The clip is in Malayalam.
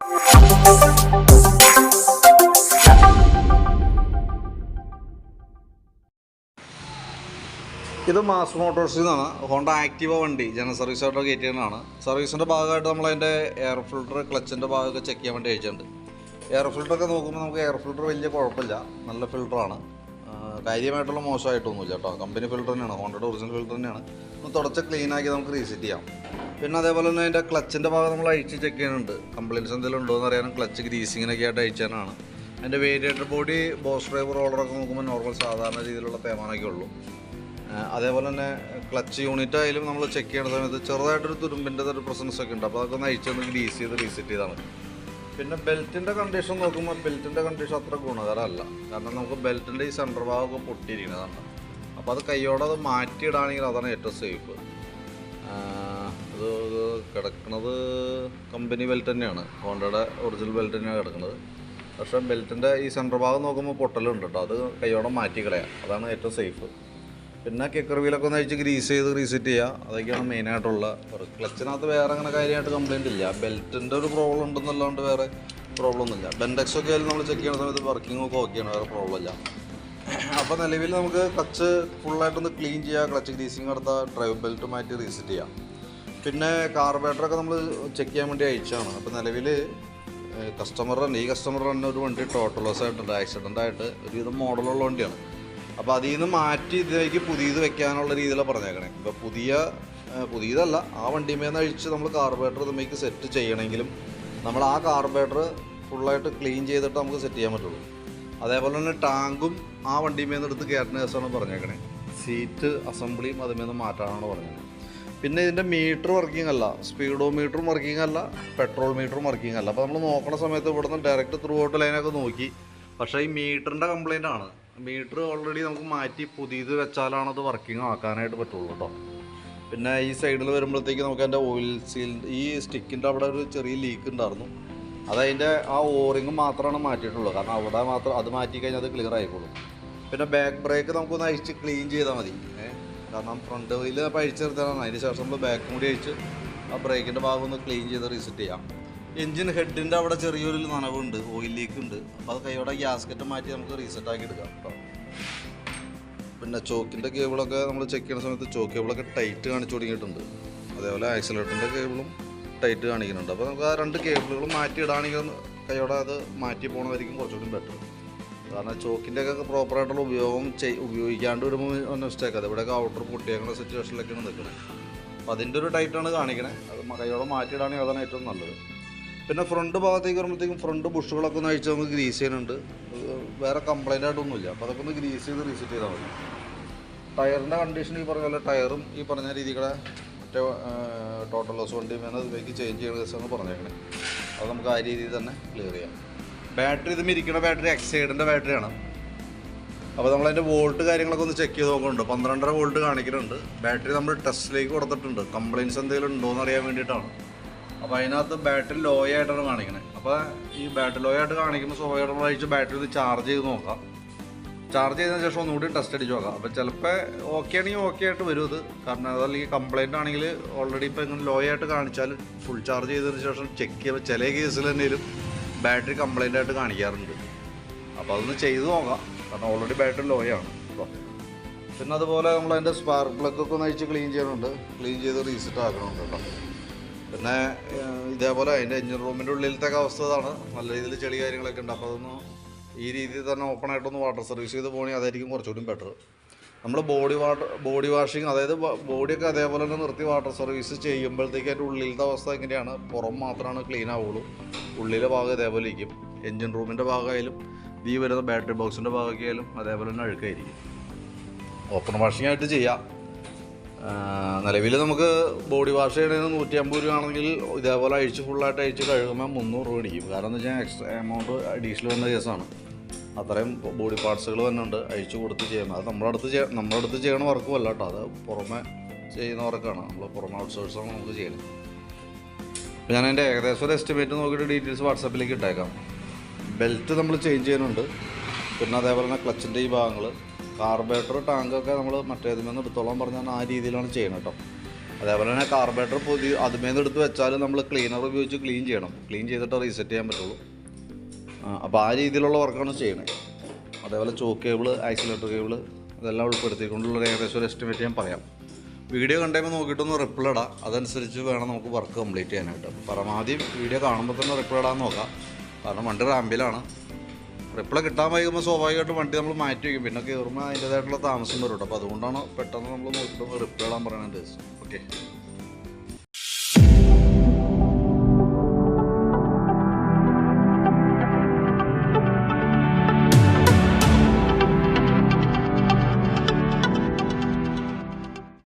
ഇത് മാസ് മോട്ടോഴ്സിൽ നിന്നാണ് ഹോണ്ട ആക്റ്റീവ വണ്ടി ജനറൽ സർവീസ് ആയിട്ട് കയറ്റി ചെയ്യുന്നതാണ് സർവീസിന്റെ ഭാഗമായിട്ട് നമ്മൾ അതിന്റെ എയർ ഫിൽട്ടർ ക്ലച്ചിന്റെ ഭാഗമൊക്കെ ചെക്ക് ചെയ്യാൻ വേണ്ടി അയച്ചിട്ടുണ്ട്. എയർ ഫിൽട്ടറൊക്കെ നോക്കുമ്പോൾ നമുക്ക് എയർ ഫിൽട്ടർ വലിയ കുഴപ്പമില്ല. നല്ല ഫിൽട്ടറാണ് കാര്യമായിട്ടുള്ള മോശമായിട്ടൊന്നുമില്ല കേട്ടോ. കമ്പനി ഫിൽട്ടർ തന്നെയാണ്. ഹോണ്ടയുടെ ഒറിജിനൽ ഫിൽട്ടർ തന്നെയാണ്. ഒന്ന് തുടച്ച് ക്ലീനാക്കി നമുക്ക് റീസെറ്റ് ചെയ്യാം. പിന്നെ അതേപോലെ തന്നെ അതിന്റെ ക്ലച്ചിന്റെ ഭാഗം നമ്മൾ അഴിച്ച് ചെക്ക് ചെയ്യുന്നുണ്ട്. കംപ്ലയിൻസ് എന്തെങ്കിലും ഉണ്ടോ എന്ന് അറിയാനും ക്ലച്ച് ഗ്രീസിങ്ങിനൊക്കെ ആയിട്ട് അയച്ചാനാണ് അതിന്റെ വേരിയേറ്റർ ബോഡി ബോസ് ഡ്രൈവർ റോളറൊക്കെ നോക്കുമ്പോൾ നോർമൽ സാധാരണ രീതിയിലുള്ള പേമാനൊക്കെ ഉള്ളൂ. അതേപോലെ തന്നെ ക്ലച്ച് യൂണിറ്റ് ആയാലും നമ്മൾ ചെക്ക് ചെയ്യുന്ന സമയത്ത് ചെറുതായിട്ടൊരു തുരുമ്പിന്റെ ഒരു പ്രസൻസ് ഒക്കെ ഉണ്ട്. അപ്പോൾ അതൊക്കെ ഒന്ന് അഴിച്ചൊന്ന് ഗ്രീസ് ചെയ്ത് റീസെറ്റ് ചെയ്താണ്. പിന്നെ ബെൽറ്റിന്റെ കണ്ടീഷൻ നോക്കുമ്പോൾ ബെൽറ്റിന്റെ കണ്ടീഷൻ അത്ര ഗുണകരമല്ല. കാരണം നമുക്ക് ബെൽറ്റിന്റെ ഈ സെന്റർ ഭാഗമൊക്കെ പൊട്ടിയിരിക്കുന്നതാണ്. അപ്പോൾ അത് കൈയോടെ അത് മാറ്റിയിടാണെങ്കിൽ അതാണ് ഏറ്റവും സേഫ് ഇത് കിടക്കുന്നത് കമ്പനി ബെൽറ്റ് തന്നെയാണ്. ഹോണ്ടയുടെ ഒറിജിനൽ ബെൽറ്റ് തന്നെയാണ് കിടക്കുന്നത് പക്ഷേ ബെൽറ്റിന്റെ ഈ സെന്റർ ഭാഗം നോക്കുമ്പോൾ പൊട്ടലുണ്ട് കേട്ടോ അത് കൈയോടെ മാറ്റി കളയാം. അതാണ് ഏറ്റവും സേഫ് പിന്നെ കിക്കർ വീലൊക്കെ ഒന്ന് അഴിച്ച് ഗ്രീസ് ചെയ്ത് റീസെറ്റ് ചെയ്യുക അതൊക്കെയാണ് മെയിനായിട്ടുള്ള വർക്ക് ക്ലച്ചിനകത്ത് വേറെ അങ്ങനെ കാര്യമായിട്ട് കംപ്ലയിന്റ് ഇല്ല. ബെൽറ്റിന്റെ ഒരു പ്രോബ്ലം ഉണ്ടെന്നല്ലാണ്ട് വേറെ പ്രോബ്ലം ഒന്നുമില്ല. ബെൻഡെക്സ് ഒക്കെ ആയാലും നമ്മൾ ചെക്ക് ചെയ്യുന്ന സമയത്ത് വർക്കിംഗ് ഒക്കെ ഓക്കെയാണ് വേറെ പ്രോബ്ലം ഇല്ല. അപ്പോൾ നിലവിൽ നമുക്ക് ക്ലച്ച് ഫുള്ളായിട്ടൊന്ന് ക്ലീൻ ചെയ്യുക ക്ലച്ച് ഗ്രീസിങ് നടത്താം. ഡ്രൈവ് ബെൽറ്റ് മാറ്റി റീസെറ്റ് ചെയ്യാം. പിന്നെ കാർബേറ്ററൊക്കെ നമ്മൾ ചെക്ക് ചെയ്യാൻ വേണ്ടി അയച്ചതാണ്. അപ്പോൾ നിലവിൽ കസ്റ്റമർ തന്നെ ഈ കസ്റ്റമർ തന്നെ ഒരു വണ്ടി ടോട്ടൽ ലോസ് ആയിട്ടുണ്ട്. ആക്സിഡന്റ് ആയിട്ട് ഒരുവിധം മോഡലുള്ള വണ്ടിയാണ്. അപ്പോൾ അതിൽ നിന്ന് മാറ്റി ഇതിലേക്ക് പുതിയത് വെക്കാനുള്ള രീതിയിലാണ് പറഞ്ഞേക്കണേ. ഇപ്പോൾ പുതിയ പുതിയതല്ല ആ വണ്ടിമേന്ന് അഴിച്ച് നമ്മൾ കാർബേറ്റർ ഇതിലേക്ക് സെറ്റ് ചെയ്യണമെങ്കിലും നമ്മൾ ആ കാർബേറ്റർ ഫുള്ളായിട്ട് ക്ലീൻ ചെയ്തിട്ട് നമുക്ക് സെറ്റ് ചെയ്യാൻ പറ്റുള്ളൂ. അതേപോലെ തന്നെ ടാങ്കും ആ വണ്ടിമേന്ന് എടുത്ത് കയറ്റുന്ന കേസാണ് പറഞ്ഞേക്കണേ. സീറ്റ് അസംബ്ലിയും അതിൽ നിന്ന് മാറ്റാനാണ് പറഞ്ഞത് പിന്നെ ഇതിന്റെ മീറ്റർ വർക്കിംഗ് അല്ല. സ്പീഡോ മീറ്ററും വർക്കിംഗ് അല്ല പെട്രോൾ മീറ്ററും വർക്കിംഗ് അല്ല. അപ്പോൾ നമ്മൾ നോക്കുന്ന സമയത്ത് ഇവിടുന്ന് ഡയറക്റ്റ് ത്രൂ ഔട്ട് ലൈനൊക്കെ നോക്കി. പക്ഷേ ഈ മീറ്ററിന്റെ കംപ്ലൈന്റ് ആണ്. മീറ്റർ ഓൾറെഡി നമുക്ക് മാറ്റി പുതിയത് വെച്ചാലാണ് അത് വർക്കിംഗ് ആക്കാനായിട്ട് പറ്റുള്ളൂ കേട്ടോ പിന്നെ ഈ സൈഡിൽ വരുമ്പോഴത്തേക്ക് നമുക്ക് അതിന്റെ ഓയിൽ സീൽ ഈ സ്റ്റിക്കിന്റെ അവിടെ ഒരു ചെറിയ ലീക്ക് ഉണ്ടായിരുന്നു. അതതിന്റെ ആ ഓറിങ് മാത്രമാണ് മാറ്റിയിട്ടുള്ളൂ കാരണം അവിടെ മാത്രം അത് മാറ്റി കഴിഞ്ഞാൽ അത് ക്ലിയർ ആയിക്കോളും. പിന്നെ ബാക്ക് ബ്രേക്ക് നമുക്കൊന്ന് അഴിച്ച് ക്ലീൻ ചെയ്താൽ മതി. കാരണം ഫ്രണ്ട് വീൽ അപ്പോൾ അഴിച്ച് നിർത്തണം അതിന് ശേഷം നമ്മൾ ബാക്കും കൂടി അഴിച്ച് ആ ബ്രേക്കിന്റെ ഭാഗം ഒന്ന് ക്ലീൻ ചെയ്ത് റീസെറ്റ് ചെയ്യാം. എഞ്ചിൻ ഹെഡിന്റെ അവിടെ ചെറിയൊരു നനവുണ്ട് ഓയിൽ ലീക്ക് ഉണ്ട്. അപ്പോൾ അത് കൈയോടെ ഗ്യാസ്കറ്റ് മാറ്റി നമുക്ക് റീസെറ്റ് ആക്കി എടുക്കാം കേട്ടോ പിന്നെ ചോക്കിന്റെ കേബിളൊക്കെ നമ്മൾ ചെക്ക് ചെയ്യുന്ന സമയത്ത് ചോക്ക് കേബിളൊക്കെ ടൈറ്റ് കാണിച്ചു തുടങ്ങിയിട്ടുണ്ട്. അതേപോലെ ആക്സിലേറ്ററിന്റെ കേബിളും ടൈറ്റ് കാണിക്കുന്നുണ്ട്. അപ്പോൾ നമുക്ക് ആ രണ്ട് കേബിളുകളും മാറ്റി ഇടാണെങ്കിൽ കൈയോടെ അത് മാറ്റി പോകണമായിരിക്കും കുറച്ചുകൂടി ബെറ്റർ കാരണം ചോക്കിന്റെ ഒക്കെ പ്രോപ്പറായിട്ടുള്ള ഉപയോഗം ചെയ് ഉപയോഗിക്കാണ്ട് വരുമ്പോൾ മിസ്റ്റേക്ക് അത് ഇവിടെയൊക്കെ ഔട്ടർ പൊട്ടിയേക്കുന്ന സിറ്റുവേഷനിലൊക്കെയാണ് നിൽക്കുന്നത് അപ്പോൾ അതിന്റെ ഒരു ടൈറ്റാണ് കാണിക്കണേ. അത് കൈയോടെ മാറ്റിയിടാണെങ്കിൽ അതാണ് ഏറ്റവും നല്ലത്. പിന്നെ ഫ്രണ്ട് ഭാഗത്തേക്ക് വരുമ്പോഴത്തേക്കും ഫ്രണ്ട് ബുഷുകളൊക്കെ ഒന്ന് അഴിച്ച് നമുക്ക് ഗ്രീസ് ചെയ്യുന്നുണ്ട്. വേറെ കംപ്ലൈന്റ് ആയിട്ടൊന്നുമില്ല. അപ്പോൾ അതൊക്കെ ഒന്ന് ഗ്രീസ് ചെയ്ത് റീസെറ്റ് ചെയ്താൽ മതി. ടയറിന്റെ കണ്ടീഷൻ ഈ പറഞ്ഞ പോലെ ടയറും ഈ പറഞ്ഞ രീതികളെ മറ്റേ ടോട്ടൽ ലോസ് വണ്ടി വേണം അതിലേക്ക് ചേഞ്ച് ചെയ്യണ ദിവസമാണ് പറഞ്ഞേക്കണേ. അത് നമുക്ക് ആ രീതിയിൽ തന്നെ ക്ലിയർ ചെയ്യാം. ബാറ്ററി ഇത് ഇരിക്കുന്ന ബാറ്ററി എക്സൈഡിന്റെ ബാറ്ററിയാണ് അപ്പോൾ നമ്മൾ അതിന്റെ വോൾട്ട് കാര്യങ്ങളൊക്കെ ഒന്ന് ചെക്ക് ചെയ്ത് നോക്കുന്നുണ്ട്. പന്ത്രണ്ടര വോൾട്ട് കാണിക്കുന്നുണ്ട്. ബാറ്ററി നമ്മൾ ടെസ്റ്റിലേക്ക് കൊടുത്തിട്ടുണ്ട്. കംപ്ലയിൻസ് എന്തെങ്കിലും ഉണ്ടോ എന്ന് അറിയാൻ വേണ്ടിയിട്ടാണ്. അപ്പോൾ അതിനകത്ത് ബാറ്ററി ലോ ആയിട്ടാണ് കാണിക്കുന്നത് അപ്പോൾ ഈ ബാറ്ററി ലോ ആയിട്ട് കാണിക്കുമ്പോൾ സ്വാഭാവികമായിട്ട് അഴിച്ച് ബാറ്ററി ഒന്ന് ചാർജ് ചെയ്ത് നോക്കാം. ചാർജ് ചെയ്തതിന് ശേഷം ഒന്നുകൂടി ടെസ്റ്റ് അടിച്ച് നോക്കാം. അപ്പോൾ ചിലപ്പോൾ ഓക്കെ ആണെങ്കിൽ ഓക്കെ ആയിട്ട് വരും ഇത് കാരണം അതല്ലെങ്കിൽ കംപ്ലയിന്റ് ആണെങ്കിൽ ഓൾറെഡി ഇപ്പോൾ ഇങ്ങനെ ലോ ആയിട്ട് കാണിച്ചാൽ ഫുൾ ചാർജ് ചെയ്തതിന് ശേഷം ചെക്ക് ചെയ്യുമ്പോൾ ചില കേസിൽ എന്തെങ്കിലും ബാറ്ററി കംപ്ലൈന്റ് ആയിട്ട് കാണിക്കാറുണ്ട്. അപ്പോൾ അതൊന്ന് ചെയ്ത് നോക്കാം. കാരണം ഓൾറെഡി ബാറ്ററി ലോ ആണ്. അപ്പോൾ പിന്നെ അതുപോലെ നമ്മൾ അതിന്റെ സ്പാർക്ക് പ്ലഗ് ഒക്കെ ഒന്ന് അഴിച്ച് ക്ലീൻ ചെയ്യണമുണ്ട് ക്ലീൻ ചെയ്ത് റീസെറ്റ് ആക്കണമുണ്ട് കേട്ടോ. പിന്നെ ഇതേപോലെ അതിന്റെ എഞ്ചിൻ റൂമിന്റെ ഉള്ളിലത്തെ അവസ്ഥ ഇതാണ്. നല്ല രീതിയിൽ ചെളി കാര്യങ്ങളൊക്കെ ഉണ്ട്. അപ്പോൾ അതൊന്ന് ഈ രീതിയിൽ തന്നെ ഓപ്പൺ ആയിട്ടൊന്ന് വാട്ടർ സർവീസ് ചെയ്ത് പോകണമെങ്കിൽ അതായിരിക്കും കുറച്ചുകൂടി ബെറ്റർ നമ്മൾ ബോഡി വാട്ടർ ബോഡി വാഷിങ് അതായത് ബോഡിയൊക്കെ അതേപോലെ തന്നെ നിർത്തി വാട്ടർ സർവീസ് ചെയ്യുമ്പോഴത്തേക്ക് അതിന്റെ ഉള്ളിലത്തെ അവസ്ഥ എങ്ങനെയാണ് പുറം മാത്രമാണ് ക്ലീൻ ആവുള്ളൂ. ഉള്ളിലെ ഭാഗം ഇതേപോലെ ഇരിക്കും. എഞ്ചിൻ റൂമിന്റെ ഭാഗമായാലും ഈ വരുന്ന ബാറ്ററി ബോക്സിന്റെ ഭാഗമായാലും അതേപോലെ തന്നെ അഴുക്കായിരിക്കും. ഓപ്പൺ വാഷിംഗ് ആയിട്ട് ചെയ്യാം. നിലവിൽ നമുക്ക് ബോഡി വാഷ് ചെയ്യണതിന് നൂറ്റി അമ്പത് രൂപ ആണെങ്കിൽ ഇതേപോലെ അഴിച്ച് ഫുള്ളായിട്ട് അഴിച്ച് കഴുകുമ്പോൾ മുന്നൂറ് രൂപ അടിക്കും കാരണം എന്ന് വെച്ചാൽ എക്സ്ട്രാ എമൗണ്ട് അഡീഷണൽ വന്ന കേസാണ്. അത്രയും ബോഡി പാർട്സുകൾ തന്നെ ഉണ്ട് അഴിച്ചു കൊടുത്ത് ചെയ്യണം അത് നമ്മുടെ അടുത്ത് നമ്മുടെ അടുത്ത് ചെയ്യണ വർക്കും അല്ല കേട്ടോ. അത് പുറമെ ചെയ്യുന്ന വർക്കാണ് നമ്മൾ പുറമെ ഔട്ട്സോഴ്സാണ് നമുക്ക് ചെയ്യുന്നത്. അപ്പോൾ ഞാൻ എന്റെ ഏകദേശം ഒരു എസ്റ്റിമേറ്റ് നോക്കിയിട്ട് ഡീറ്റെയിൽസ് വാട്സാപ്പിലേക്ക് ഇട്ടേക്കാം. ബെൽറ്റ് നമ്മൾ ചേഞ്ച് ചെയ്യുന്നുണ്ട്. പിന്നെ അതേപോലെ തന്നെ ക്ലച്ചിന്റെ ഈ ഭാഗങ്ങൾ കാർബേറ്റർ ടാങ്കൊക്കെ നമ്മൾ മറ്റേതിൽ നിന്ന് എടുത്തോളം പറഞ്ഞാൽ ആ രീതിയിലാണ് ചെയ്യുന്നത് കേട്ടോ അതേപോലെ തന്നെ കാർബേറ്റർ പുതിയ അതുമേന്ന് എടുത്ത് വെച്ചാൽ നമ്മൾ ക്ലീനർ ഉപയോഗിച്ച് ക്ലീൻ ചെയ്യണം. ക്ലീൻ ചെയ്തിട്ട് റീസെറ്റ് ചെയ്യാൻ പറ്റുള്ളൂ. അപ്പോൾ ആ രീതിയിലുള്ള വർക്കാണ് ചെയ്യണത് അതേപോലെ ചോക്ക് കേബിൾ ഐസൊലേറ്റർ കേബിൾ ഇതെല്ലാം ഉൾപ്പെടുത്തിക്കൊണ്ടുള്ള ഏകദേശം ഒരു എസ്റ്റിമേറ്റ് ഞാൻ പറയാം. വീഡിയോ കണ്ടുമ്പോൾ നോക്കിയിട്ടൊന്ന് റിപ്ലൈ ഇടാം. അതനുസരിച്ച് വേണം നമുക്ക് വർക്ക് കംപ്ലീറ്റ് ചെയ്യാനായിട്ട്. പരമാവധി വീഡിയോ കാണുമ്പോൾ തന്നെ റിപ്ലൈ ഇടാൻ നോക്കാം. കാരണം വണ്ടി റാമ്പിലാണ്. റിപ്ലൈ കിട്ടാൻ വൈകുമ്പോൾ സ്വാഭാവികമായിട്ടും വണ്ടി നമ്മൾ മാറ്റി വയ്ക്കും പിന്നെ കയറുമ്പോൾ അതിന്റേതായിട്ടുള്ള താമസം വരും കേട്ടോ അപ്പോൾ അതുകൊണ്ടാണ് പെട്ടെന്ന് നമ്മൾ നോക്കിയിട്ട് റിപ്ലൈ ഇടാൻ പറയുന്നത് ഓക്കെ